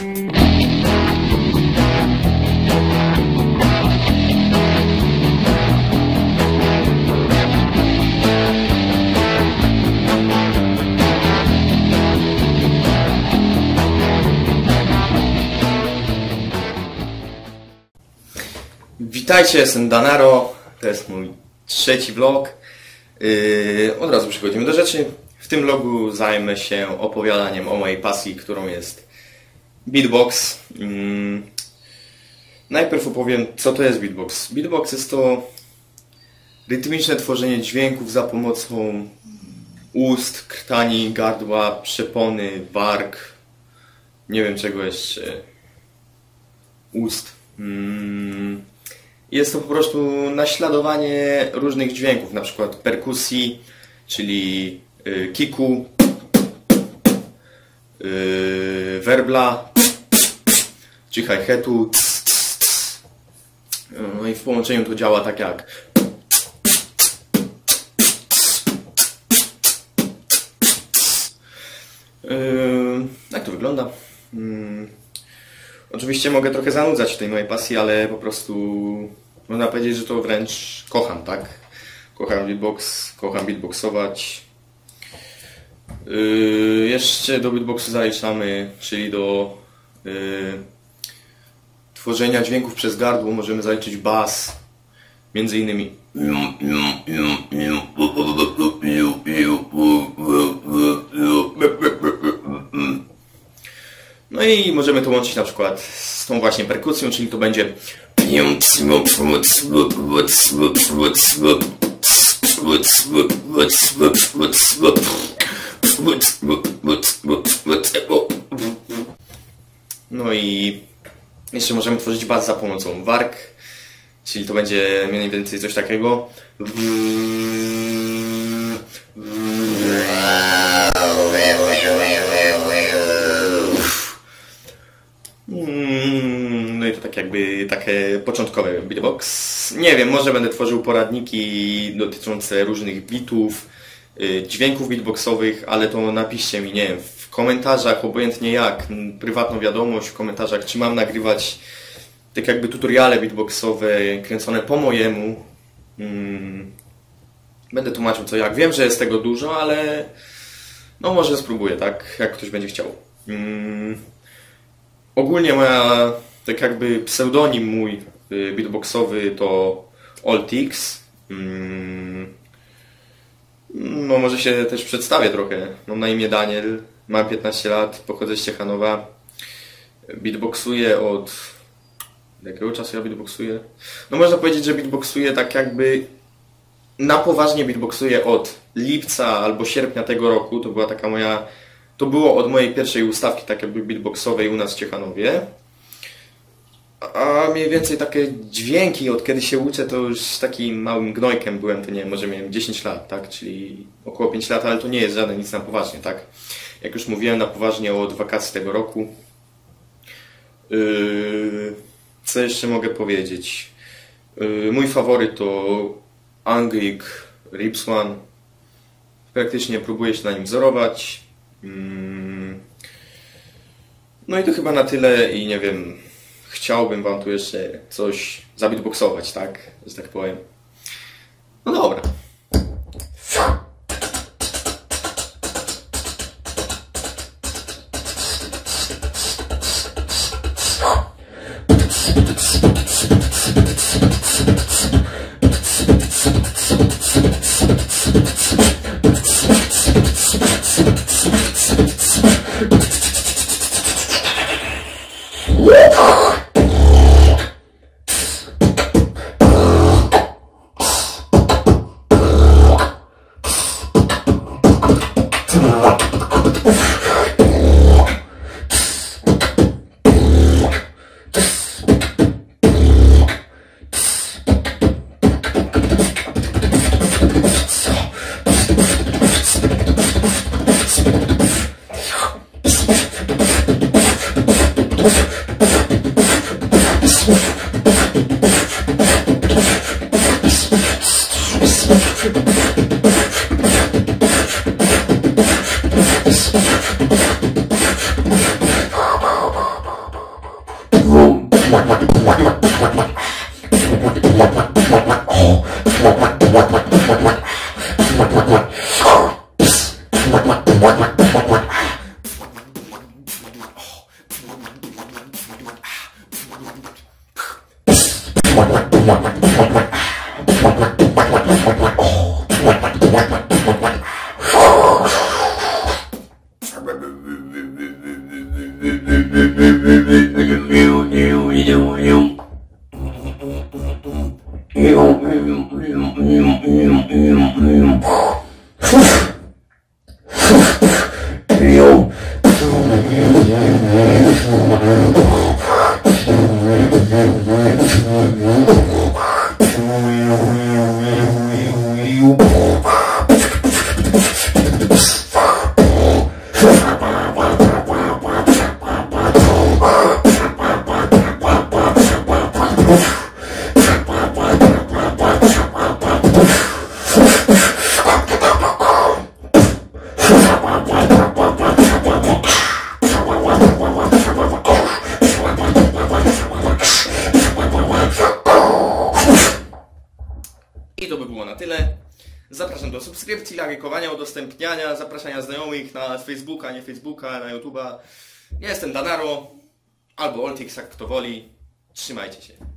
Witajcie, jestem Danaro, to jest mój trzeci vlog. Yy, od razu przechodzimy do rzeczy. W tym vlogu zajmę się opowiadaniem o mojej pasji, którą jest beatbox. Yy, najpierw opowiem, co to jest beatbox. Beatbox jest to rytmiczne tworzenie dźwięków za pomocą ust, krtani, gardła, przepony, warg, nie wiem czego jeszcze, ust. Mm. Jest to po prostu naśladowanie różnych dźwięków, na przykład perkusji, czyli y, kiku, y, werbla, czy hi-hatu. No i w połączeniu to działa tak jak Yy, jak to wygląda? Yy, oczywiście mogę trochę zanudzać w tej mojej pasji, ale po prostu można powiedzieć, że to wręcz kocham, tak? Kocham beatbox, kocham beatboxować. Yy, jeszcze do beatboxu zaliczamy, czyli do yy, tworzenia dźwięków przez gardło możemy zaliczyć bas, między innymi. No i możemy to łączyć na przykład z tą właśnie perkusją, czyli to będzie no i jeszcze możemy tworzyć bas za pomocą warg, czyli to będzie mniej więcej coś takiego. No i to tak jakby takie początkowe beatbox. Nie wiem, może będę tworzył poradniki dotyczące różnych bitów, y, dźwięków beatboxowych, ale to napiszcie mi, nie wiem, komentarzach, obojętnie jak, prywatną wiadomość w komentarzach, czy mam nagrywać tak jakby tutoriale beatboxowe kręcone po mojemu. Mm, Będę tłumaczył co jak. Wiem, że jest tego dużo, ale no może spróbuję, tak? Jak ktoś będzie chciał. Mm, Ogólnie moja, tak jakby pseudonim mój y, beatboxowy to Oltix. Mm, No może się też przedstawię trochę. Mam na imię Daniel, mam 15 lat, pochodzę z Ciechanowa. Beatboxuję od... Jakiego czasu ja beatboxuję? No można powiedzieć, że beatboxuję tak jakby na poważnie beatboxuję od lipca albo sierpnia tego roku. To była taka moja to było od mojej pierwszej ustawki, tak jakby beatboxowej u nas w Ciechanowie. A mniej więcej takie dźwięki, od kiedy się uczę, to już takim małym gnojkiem byłem, to nie wiem, może miałem 10 lat, tak? Czyli około 5 lat, ale to nie jest żadne nic na poważnie, tak? Jak już mówiłem, na poważnie od wakacji tego roku. Yy, co jeszcze mogę powiedzieć? Yy, mój faworyt to Anglik Rips One. Praktycznie próbuję się na nim wzorować. Mm. No i to chyba na tyle i nie wiem, chciałbym Wam tu jeszcze coś zabeatboxować, tak? Że tak powiem. No dobra. you you. Oh. Tyle. Zapraszam do subskrypcji, lajkowania, udostępniania, zapraszania znajomych na Facebooka, nie Facebooka, na YouTube'a. Ja jestem Danaro, albo Oltix, jak kto woli. Trzymajcie się.